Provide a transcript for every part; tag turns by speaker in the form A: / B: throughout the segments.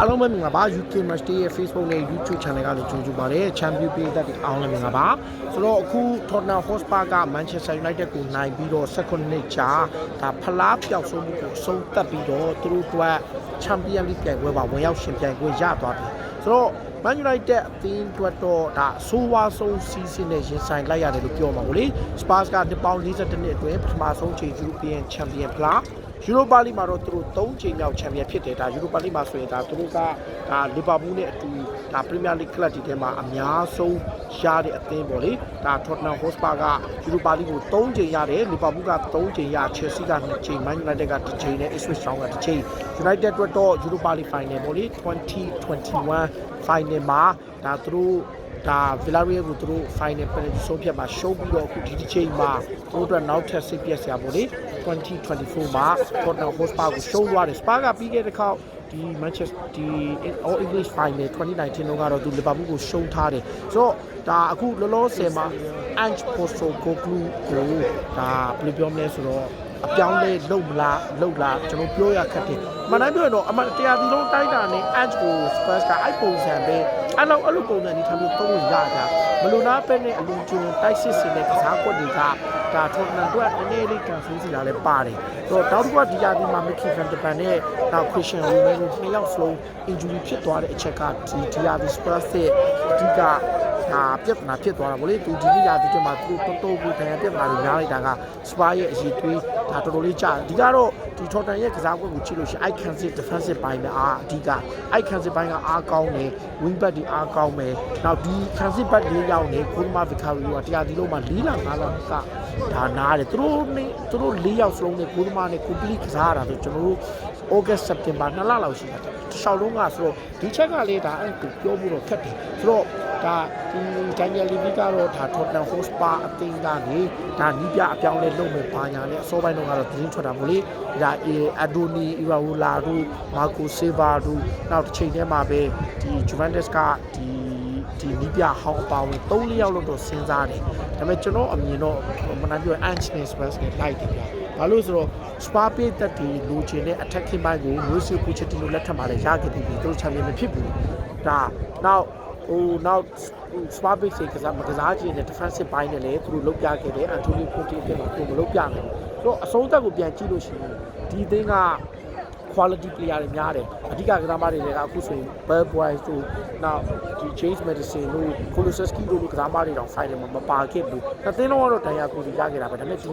A: အားလုံးပဲမင်္ဂလာပါ UK Match Day ရဲ့ Facebook နဲ့ YouTube Channel ကနေကြိုဆိုပါရစေ။ Champion ပြည်သက်တွေအားလုံးမင်္ဂလာပါ။ဆိုတော့အခု Tottenham Hotspur က Manchester United ကိုနိုင်ပြီးတော့16နှစ်ကြာဒါဖလားပျောက်ဆုံးမှုကိုအဆုံးသတ်ပြီးတော့သူတို့အတွက် Champion League ပြိုင်ပွဲမှာဝင်ရောက်ရှင်ပြိုင်ခွင့်ရသွားပြီ။ဆိုတော့ Man United အသင်းအတွက်တော့ဒါအဆိုးဝါးဆုံးစီးစင်းနဲ့ရင်ဆိုင်လိုက်ရတယ်လို့ပြောမှာပေါ့လေ။ Spurs ကနှစ်ပေါင်း42နှစ်အတွင်းပထမဆုံးချိန် European Champion ဖလား ယူရိုပါလိမှာတော့သူတို့၃ချိန်မြောက်ချန်ပီယံဖြစ်တယ်ဒါယူရိုပါလိမှာဆိုရင်ဒါသူတို့ကဒါလီဗာပူးနဲ့အတူဒါပရီးမီယာလိကလပ်ဒီထဲမှာအများဆုံးရတဲ့အသင်းပေါ့လေဒါထော့တနမ်ဟော့စပါကယူရိုပါလိကို၃ချိန်ရတယ်လီဗာပူးက၃ချိန်ရချယ်ဆီက၂ချိန်မန်ယူနိုက်တက်က၁ချိန်နဲ့ Ipswich Town က၁ချိန်ယူနိုက်တက်အတွက်တော့ယူရိုပါလိဖိုင်နယ်ပေါ့လေ2021 final မှာဒါသူတို့ဒါ Villarreal ကိုသူတို့ final penalty ဆုံးဖြတ်မှာရှုံးပြီးတော့အခုဒီတစ်ချိန်မှာသူတို့အတွက်နောက်ထပ်စိတ်ပြက်စရာပေါ့လေ 2024မှာ Tottenham Hotspur ကိုရှုံးသွားတယ်။ Spurs ကပြီးခဲ့တဲ့ခေါက်ဒီ Manchester ဒီ All English Final 2019လုံးကတော့သူ Liverpool ကိုရှုံးထားတယ်။ဆိုတော့ဒါအခုလောလောဆယ်မှာ Ange Postecoglou ကိုဒါဘယ်လိုပြောမလဲဆိုတော့အပြောင်းလဲလုပ်မလားလုပ်လားကျွန်တော်ပြောရခက်တယ်။မနိုင်ပြောရင်တော့အမှန်တရားဒီလုံးတိုက်တာနဲ့ Ange ကို Spurs ကအဲ့ပုံစံပဲအဲ့လိုအဲ့လိုပုံစံဒီထားမျိုးသုံးလို့ရကြ ဘလို့နာပဲနဲ့အလုံးကျွန်းတိုက်စစ်စင်တဲ့ကစားကွက်တွေကဒါထော်နန်တို့ကနည်းနည်းလေးကန်ဆူးစီလာလဲပါတယ်။ဆိုတော့တောက်တစ်ခုကဒီယာဒီမှာမခီဖန်တပန်နဲ့နောက်ခရစ်စတန်ရီမဲကိုနှစ်ယောက်စလုံး injury ဖြစ်သွားတဲ့အချက်ကဒီဒီယာဒီ Spurs ရဲ့အဓိကဒါပြဿနာဖြစ်သွားတာဗောလေသူဒီနေ့ရာဒီကျမှသူတော်တော်ကိုတန်ရပြဿနာတွေများလိုက်တာကစပါရဲ့အရေးသွေးဒါတော်တော်လေးကြာဒီကတော့ ဒီထော်တန်ရဲ့ကစားကွက်ကိုကြည့်လို့ရှိရင် I can see defensive ဘိုင်းပဲအာအဓိက I can see ဘိုင်းကအားကောင်းတယ် wing back တွေအားကောင်းမယ်နောက်ဒီ can see back လေးယောက်နေကိုမာဗီကာရီယိုကတရားဒီလုံးမှာ၄လ၅လက ဒါနားတယ်သူတို့နေသူတို့၄ယောက်စလုံးနဲ့ကိုမာနဲ့ complete ကစားရတာဆိုကျွန်တော်တို့ August September နှစ်လလောက်ရှိတာတစ်လျှောက်လုံးကဆိုတော့ဒီချက်ကလေးဒါအဲ့ကိုပြောဖို့တော့ခက်တယ်ဆိုတော့ဒါဒီ Daniel Levy ကတော့ဒါ Tottenham Hotspur အသင်းကနေဒါနီးပြအပြောင်းလဲလုပ်မယ်ဘာညာနဲ့အစောပိုင်းတော့ကတော့သတင်းထွက်တာမို့လေဒါအဒိုနီအီရာဝူလာတို့မာကိုဆေဗာတို့နောက်တစ်ချိန်တည်းမှာပဲဒီ Juventus ကဒီ ဒီနီးပြဟောင်းအပါဝင်၃၄ယောက်လောက်တော့စဉ်းစားတယ်ဒါပေမဲ့ကျွန်တော်အမြင်တော့မနာပြော Anthony Spurs နဲ့လိုက်တယ်ဗျာဘာလို့ဆိုတော့ Spa ပေးသက်ဒီလိုချင်တဲ့ attacking ဘိုင်းကို Mauricio Pochettino လက်ထက်မှာလည်းရခဲ့ပြီးပြီသူတို့ champion မဖြစ်ဘူးဒါနောက်ဟိုနောက် Spa ပေးစိတ်ကစားမကစားချင်တဲ့ defensive ဘိုင်းနဲ့လည်းသူတို့လုပ်ပြခဲ့တယ် Antonio Conte ကလည်းသူမလုပ်ပြနိုင်ဘူးဆိုတော့အဆုံးသက်ကိုပြန်ကြည့်လို့ရှိရင်ဒီအသင်းက quality player တွေများတယ်အဓိကကစားမတွေလည်းအခုဆိုရင် Bell Boys တို့နောက်ဒီ James Madison တို့ Kulusevski တို့လိုကစားမတွေတောင် final မှာမပါခဲ့ဘူး။နှစ်သင်းလုံးကတော့ဒဏ်ရာကိုစီရခဲ့တာပဲဒါပေမဲ့ဒီ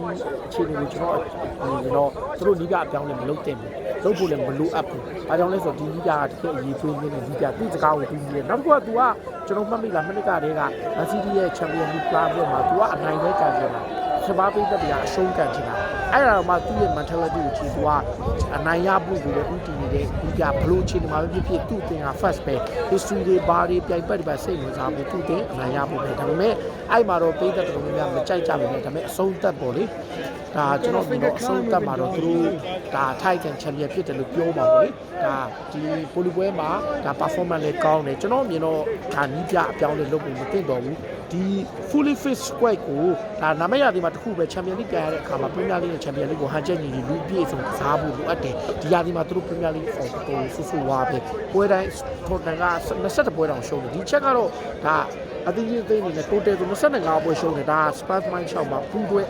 A: အခြေအနေကိုကျွန်တော်ကျွန်တော်သူတို့နီးပြအပြောင်းလဲမလုပ်သင့်ဘူး။လုပ်ဖို့လည်းမလိုအပ်ဘူး။အားကြောင့်လဲဆိုတော့ဒီနီးပြကတကယ်အရေးသွေးနေတယ်နီးပြသူ့စကားကိုသူကြီးတယ်။နောက်တစ်ခုက तू ကကျွန်တော်မှတ်မိလားမနစ်ကတည်းက Man City ရဲ့ Champions League ပြပွဲမှာ तू ကအနိုင်ပဲကန်နေတာ။စပါးပိတ်သက်တရားအရှုံးကန်ချင်တာအဲ့ဒါတော့မှသူ့ရဲ့ mentality ကိုကြည့်သူကအနိုင်ရဖို့ကိုလည်းဥတည်နေတဲ့ဒီပြဘလို့အခြေအနေမှာဖြစ်ဖြစ်သူ့အတင်က first ပဲ history တွေဘာတွေပြိုင်ပတ်တွေပဲစိတ်ဝင်စားဖို့သူ့အတင်အနိုင်ရဖို့ပဲဒါပေမဲ့အဲ့မှာတော့ပိတ်သက်တော်တော်များများမကြိုက်ကြဘူးလေဒါပေမဲ့အဆုံးသက်ပေါ့လေဒါကျွန်တော်ကတော့အဆုံးသက်မှာတော့သူတို့ဒါ Titan Champion ဖြစ်တယ်လို့ပြောပါဘူးလေဒါဒီပိုလီပွဲမှာဒါ performance လည်းကောင်းတယ်ကျွန်တော်မြင်တော့ဒါနီးပြအပြောင်းလဲလုပ်ဖို့မသင့်တော်ဘူး ဒီ fully fit squad ကိုဒါနာမည်ရသည်မှာတစ်ခုပဲ Champion League ပြန်ရတဲ့အခါမှာ Premier League နဲ့ Champion League ကိုဟန်ချက်ညီညီလူပြည့်စုံကစားဖို့လိုအပ်တယ်ဒီရာသီမှာသူတို့ Premier League အော်ကိုဆူဆူဝါပဲပွဲတိုင်း Tottenham က20ပွဲတောင်ရှုံးတယ်ဒီချက်ကတော့ဒါအသင်းကြီးအသင်းအနေနဲ့ total ဆို25ပွဲရှုံးတယ်ဒါ Spurs Mind 6မှာပူးတွဲ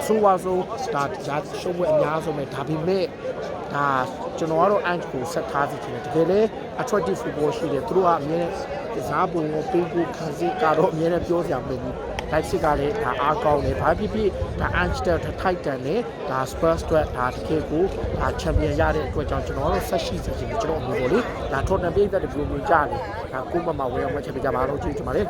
A: အဆိုးဝါဆုံးဒါရာရှုံးပွဲအများဆုံးပဲဒါပေမဲ့ဒါကျွန်တော်ကတော့ Ange ကိုဆက်ထားစီချင်တယ်တကယ်လဲ attractive football ရှိတယ်သူတို့ကအမြဲ ကစားပုံကိုပေးကိုခံစီကတော့အမြဲတမ်းပြောစရာမလိုဘူးလိုက်စစ်ကလည်းဒါအားကောင်းတယ်ဘာဖြစ်ဖြစ်ဒါ Anchor ထိုက်တန်တယ်ဒါ Spurs အတွက်ဒါတကယ်ကိုဒါချန်ပီယံရတဲ့အတွက်ကြောင့်ကျွန်တော်တို့ဆက်ရှိစေချင်တယ်ကျွန်တော်အမျိုးပေါ့လေဒါ Tottenham ပြည်သက်တဲ့ဘယ်လိုမျိုးကြားလဲဒါကိုမမဝယ်အောင်မှချက်ပြကြပါလို့ကြည့်ကြပါလေ